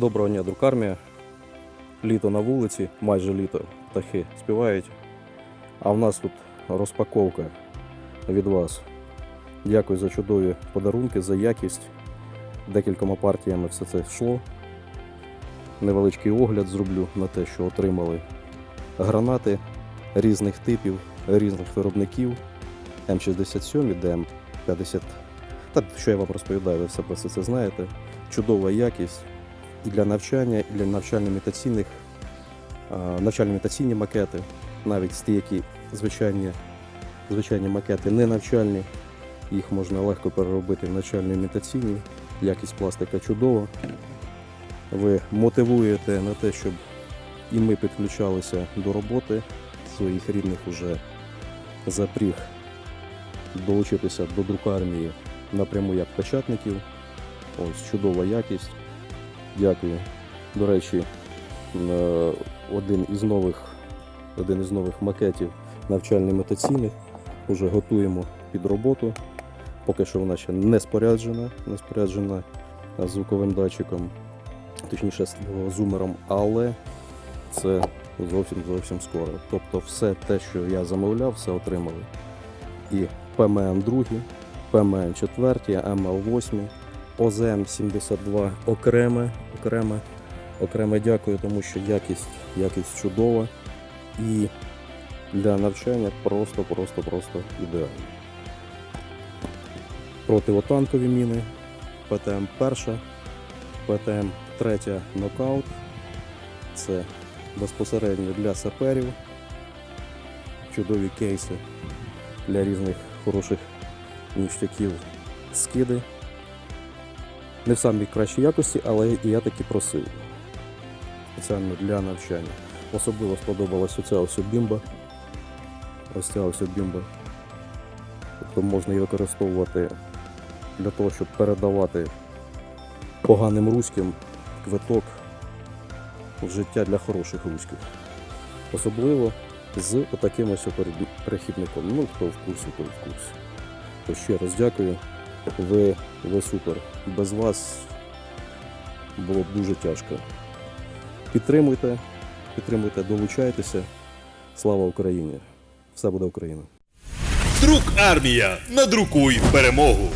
Доброго дня, друкармія. Літо на вулиці, майже літо, птахи співають. А в нас тут розпаковка від вас. Дякую за чудові подарунки, за якість. Декількома партіями все це йшло. Невеличкий огляд зроблю на те, що отримали гранати різних типів, різних виробників. М67, ДМ50. Та що я вам розповідаю, ви все про все це знаєте. Чудова якість і для навчання, і для навчально-імітаційних, навчально-імітаційні макети, навіть ті, які звичайні, звичайні макети не навчальні, їх можна легко переробити в навчально-імітаційні. Якість пластика чудова. Ви мотивуєте на те, щоб і ми підключалися до роботи своїх рідних уже запріг долучитися до друкармії напряму як печатників. Ось чудова якість. Дякую. До речі, е, один із нових, один із нових макетів навчально-імітаційних вже готуємо під роботу. Поки що вона ще не споряджена, не споряджена звуковим датчиком, точніше зумером, але це зовсім зовсім скоро. Тобто все те, що я замовляв, все отримали. І ПМН 2, ПМН 4, МЛ 8, ОЗМ 72 окреме, окреме, окреме дякую, тому що якість, якість чудова і для навчання просто, просто, просто ідеально. Противотанкові міни, ПТМ 1, ПТМ 3 нокаут. Це безпосередньо для саперів. Чудові кейси для різних хороших ніштяків скиди. Не в самій кращій якості, але і я таки просив. Спеціально для навчання. Особливо сподобалась оця ось бімба. Ось ця ось бімба. Тобто можна її використовувати для того, щоб передавати поганим руським квиток в життя для хороших руських. Особливо з отаким ось перехідником. Ну, хто в курсі, той в курсі. То ще раз дякую. Ви, ви супер. Без вас було б дуже тяжко. Підтримуйте, підтримуйте, долучайтеся. Слава Україні! Все буде Україна! Друк армія. Надрукуй перемогу.